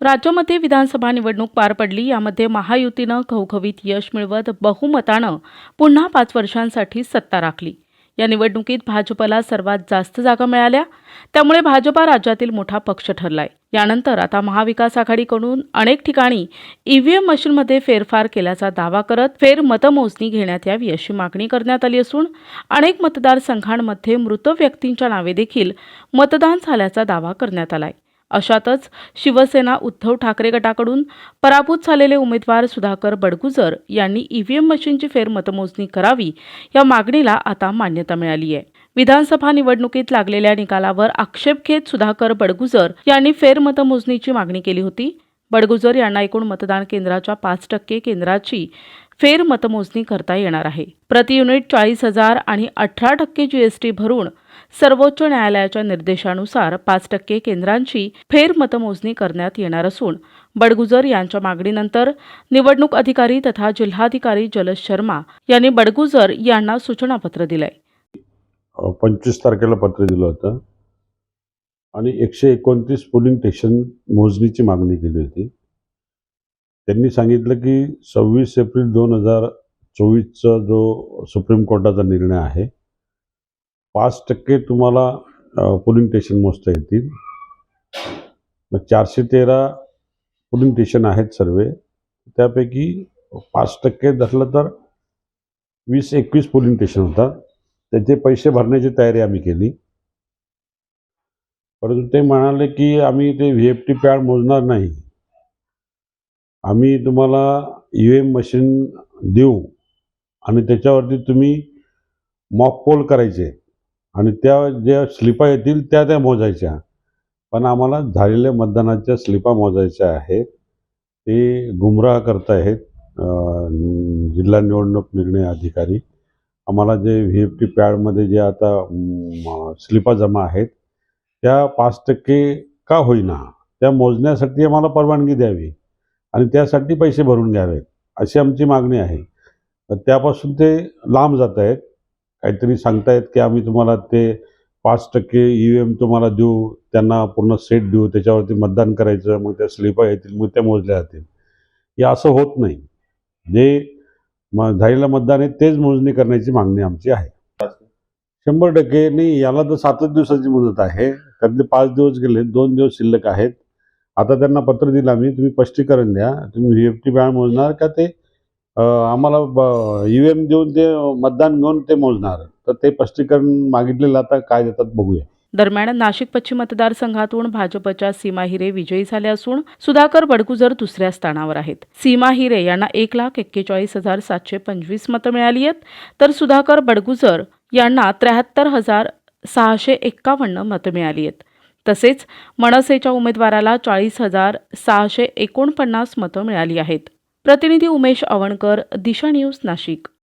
राज्यामध्ये विधानसभा निवडणूक पार पडली. यामध्ये महायुतीनं घवघवीत यश मिळवत बहुमतानं पुन्हा पाच वर्षांसाठी सत्ता राखली. या निवडणुकीत भाजपला सर्वात जास्त जागा मिळाल्या. त्यामुळे भाजपा राज्यातील मोठा पक्ष ठरलाय. यानंतर आता महाविकास आघाडीकडून अनेक ठिकाणी ईव्हीएम मशीनमध्ये फेरफार केल्याचा दावा करत फेर मतमोजणी घेण्यात यावी अशी मागणी करण्यात आली असून अनेक मतदारसंघांमध्ये मृत व्यक्तींच्या नावे देखील मतदान झाल्याचा दावा करण्यात आलाय. अशातच शिवसेना उद्धव ठाकरे गटाकडून पराभूत झालेले उमेदवार सुधाकर बडगुजर यांनी ईव्हीएम मशीनची फेरमतमोजणी करावी या मागणीला आता मान्यता मिळाली आहे. विधानसभा निवडणुकीत लागलेल्या निकालावर आक्षेप घेत सुधाकर बडगुजर यांनी फेरमतमोजणीची मागणी केली होती. बडगुजर यांना एकूण मतदान केंद्राच्या पाच टक्के केंद्राची फेरमतमोजणी करता येणार आहे. प्रति युनिट चाळीस हजार आणि अठरा टक्के जीएसटी भरून सर्वोच्च न्यायालयाच्या निर्देशानुसार पाच टक्के केंद्रांची फेर मतमोजणी करण्यात येणार असून बडगुजर यांच्या मागणीनंतर निवडणूक अधिकारी तथा जिल्हाधिकारी जलज शर्मा यांनी बडगुजर यांना सूचनापत्र दिलंय. पंचवीस तारखेला पत्र दिलं होतं आणि एकशे एकोणतीस पोलिंग स्टेशन मोजणीची मागणी केली होती. त्यांनी सांगितलं की सव्वीस एप्रिल दोन हजार चोवीसचा जो सुप्रीम कोर्टाचा निर्णय आहे पाच टक्के तुम्हाला पोलिंग स्टेशन मोजता येतील. मग चारशे तेरा पोलिंग स्टेशन आहेत सर्व. त्यापैकी पाच टक्के धरलं तर वीस एकवीस पोलिंग स्टेशन होतात. त्याचे पैसे भरण्याची तयारी आम्ही केली. परंतु ते म्हणाले की आम्ही ते व्ही एफ टी पॅड मोजणार नाही. आम्ही तुम्हाला यू एम मशीन देऊ आणि त्याच्यावरती तुम्ही मॉक पोल करायचे. आणि त्या ज्या स्लिपा येतील त्या त्या मोजायच्या. पण आम्हाला झालेल्या मतदानाच्या स्लिपा मोजायच्या आहेत. ते गुमराह करत आहेत जिल्हा निवडणूक निर्णय अधिकारी. आम्हाला जे व्ही एफ टी पॅडमध्ये जे आता स्लिपा जमा आहेत त्या पाच टक्के का होईना त्या मोजण्यासाठी आम्हाला परवानगी द्यावी आणि त्यासाठी पैसे भरून घ्यावेत अशी आमची मागणी आहे. त्यापासून ते लांब जात आहेत काहीतरी सांगतायत की आम्ही तुम्हाला ते पाच टक्के ई व्ही एम तुम्हाला देऊ त्यांना पूर्ण सेट देऊ त्याच्यावरती मतदान करायचं मग त्या स्लिपा येतील मग त्या मोजल्या जातील. हे असं होत नाही. जे मग झालेलं मतदान आहे तेच मोजणी करण्याची मागणी आमची आहे. शंभर टक्के नाही याला तर सातच दिवसाची मुदत आहे. त्यातले पाच दिवस गेले दोन दिवस शिल्लक आहेत. आता त्यांना पत्र दिलं आम्ही तुम्ही स्पष्टीकरण द्या. तुम्ही व्ही एफ टी बॅन मोजणार का ते आम्हाला ई व्ही एम देऊन ते मतदान घेऊन ते मोजणार. तर ते स्पष्टीकरण मागितलेलं आता काय देतात बघूया. दरम्यान नाशिक पश्चिम मतदारसंघातून भाजपच्या सीमा हिरे विजयी झाले असून सुधाकर बडगुजर दुसऱ्या स्थानावर आहेत. सीमा हिरे यांना एक लाख एक्केचाळीस हजार सातशे पंचवीस मतं मिळाली आहेत. तर सुधाकर बडगुजर यांना त्र्याहत्तर हजार सहाशे एक्कावन्न मतं मिळाली आहेत. तसेच मनसेच्या उमेदवाराला चाळीस हजार सहाशे एकोणपन्नास मतं मिळाली आहेत. प्रतिनिधी उमेश आवणकर दिशा न्यूज नाशिक.